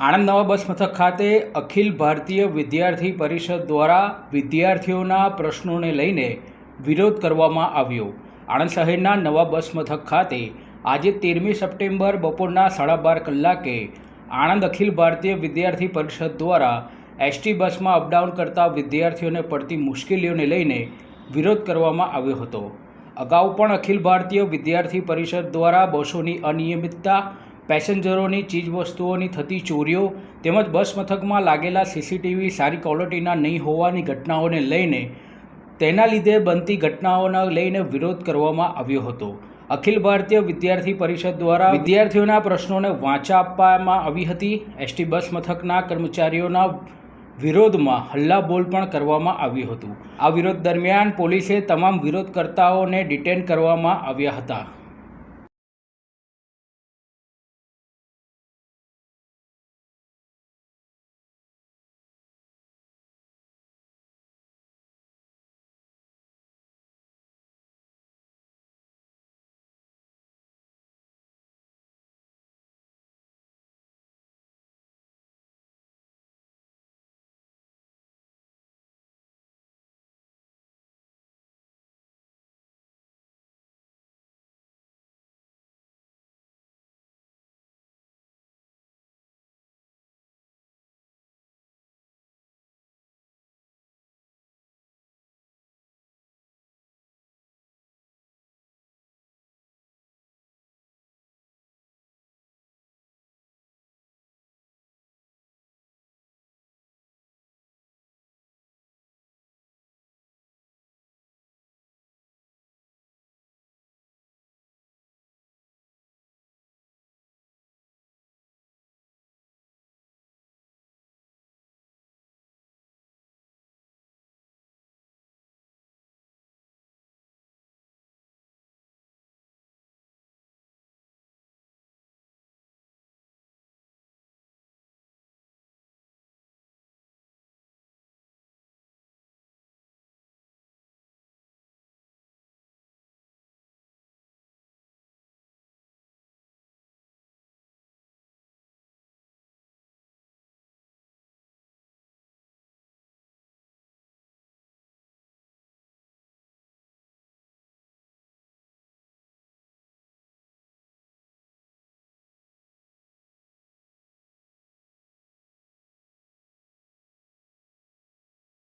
આણંદ નવા બસ મથક ખાતે અખિલ ભારતીય વિદ્યાર્થી પરિષદ દ્વારા વિદ્યાર્થીઓના પ્રશ્નોને લઈને વિરોધ કરવામાં આવ્યો. આણંદ શહેરના નવા બસ મથક ખાતે આજે તેરમી સપ્ટેમ્બર બપોરના સાડા બાર કલાકે આણંદ અખિલ ભારતીય વિદ્યાર્થી પરિષદ દ્વારા એસટી બસમાં અપડાઉન કરતા વિદ્યાર્થીઓને પડતી મુશ્કેલીઓને લઈને વિરોધ કરવામાં આવ્યો હતો. અગાઉ પણ અખિલ ભારતીય વિદ્યાર્થી પરિષદ દ્વારા બસોની અનિયમિતતા પેસેન્જરોની ચીજવસ્તુઓની થતી ચોરીઓ તેમજ બસ મથકમાં લાગેલા સીસીટીવી સારી ક્વોલિટીના નહીં હોવાની ઘટનાઓને લઈને તેના લીધે બનતી ઘટનાઓને લઈને વિરોધ કરવામાં આવ્યો હતો. અખિલ ભારતીય વિદ્યાર્થી પરિષદ દ્વારા વિદ્યાર્થીઓના પ્રશ્નોને વાંચા આપવામાં આવી હતી. એસટી બસ મથકના કર્મચારીઓના વિરોધમાં હલ્લાબોલ પણ કરવામાં આવ્યું હતું. આ વિરોધ દરમિયાન પોલીસે તમામ વિરોધકર્તાઓને ડિટેન કરવામાં આવ્યા હતા.